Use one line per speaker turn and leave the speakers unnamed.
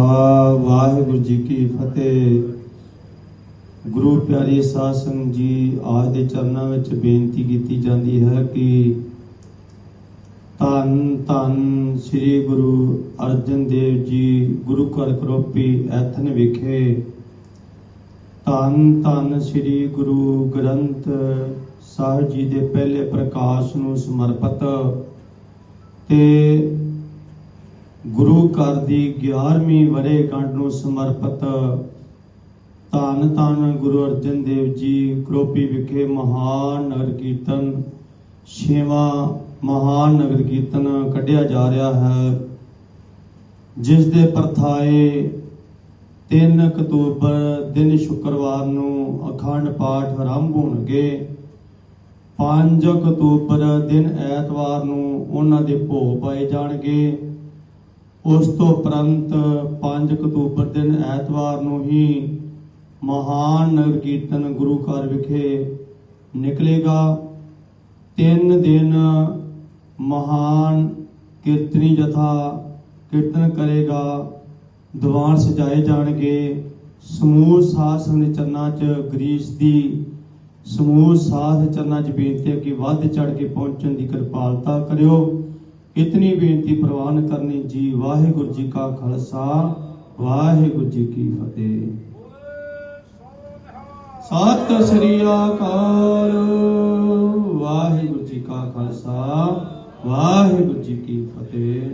ਵਾਹਿਗੁਰੂ ਜੀ ਕੀ ਫਤਿਹ। ਗੁਰੂ ਪਿਆਰੀ ਸਾਧ ਸੰਗਤ ਜੀ, ਆਜ ਦੇ ਚਰਨਾਂ ਵਿੱਚ ਬੇਨਤੀ ਕੀਤੀ ਜਾਂਦੀ ਹੈ ਕਿ ਧੰਨ ਧੰਨ ਸ੍ਰੀ ਗੁਰੂ ਅਰਜਨ ਦੇਵ ਜੀ, ਗੁਰੂ ਘਰ ਕਰੋਪੀ ਐਥਨ ਵਿਖੇ। ਧੰਨ ਧੰਨ ਸ੍ਰੀ ਗੁਰੂ ਗ੍ਰੰਥ ਸਾਹਿਬ ਜੀ ਦੇ ਪਹਿਲੇ ਪ੍ਰਕਾਸ਼ ਨੂੰ ਸਮਰਪਿਤ ਤੇ ਗੁਰੂ ਘਰ ਦੀ 11ਵੀਂ ਵਰ੍ਹੇਗੰਢ ਨੂੰ ਸਮਰਪਿਤ ਧੰਨ ਧੰਨ ਗੁਰੂ ਅਰਜਨ ਦੇਵ ਜੀ ਕਰੋਪੀ ਵਿਖੇ ਮਹਾਨ ਨਗਰ ਕੀਰਤਨ, ਛੇਵਾਂ ਮਹਾਨ ਨਗਰ ਕੀਰਤਨ ਕੱਢਿਆ ਜਾ ਰਿਹਾ ਹੈ, ਜਿਸ ਦੇ ਪਰਥਾਏ 3 ਅਕਤੂਬਰ ਦਿਨ ਸ਼ੁੱਕਰਵਾਰ ਨੂੰ ਅਖੰਡ ਪਾਠ ਆਰੰਭ ਹੋਣਗੇ। 5 ਅਕਤੂਬਰ ਦਿਨ ਐਤਵਾਰ ਨੂੰ ਉਹਨਾਂ ਦੇ ਭੋਗ ਪਾਏ ਜਾਣਗੇ। ਉਸ ਤੋਂ ਉਪਰੰਤ 5 ਅਕਤੂਬਰ ਦਿਨ ਐਤਵਾਰ ਨੂੰ ਹੀ ਮਹਾਨ ਨਗਰ ਕੀਰਤਨ ਗੁਰੂ ਘਰ ਵਿਖੇ ਨਿਕਲੇਗਾ। ਤਿੰਨ ਦਿਨ ਮਹਾਨ ਕੀਰਤਨੀ ਜਥਾ ਕੀਰਤਨ ਕਰੇਗਾ। ਦੀਵਾਨ ਸਜਾਏ ਜਾਣਗੇ। ਸਮੂਹ ਸਾਧ ਸੰਗਤ ਚਰਨਾਂ 'ਚ ਗਰੀਸ ਦੀ, ਸਮੂਹ ਸਾਧ ਚਰਨਾਂ 'ਚ ਬੇਨਤੀ ਹੈ ਕਿ ਵੱਧ ਚੜ ਕੇ ਪਹੁੰਚਣ ਦੀ ਕਿਰਪਾਲਤਾ ਕਰਿਓ। ਇਤਨੀ ਬੇਨਤੀ ਪ੍ਰਵਾਨ ਕਰਨੀ ਜੀ ਵਾਹਿਗੁਰੂ ਜੀ ਕਾ ਖਾਲਸਾ, ਵਾਹਿਗੁਰੂ ਜੀ ਕੀ ਫਤਿਹ। ਸਤਿ ਸ੍ਰੀ ਅਕਾਲ, ਵਾਹਿਗੁਰੂ ਜੀ ਕਾ ਖਾਲਸਾ, ਵਾਹਿਗੁਰੂ ਜੀ ਕੀ ਫਤਿਹ।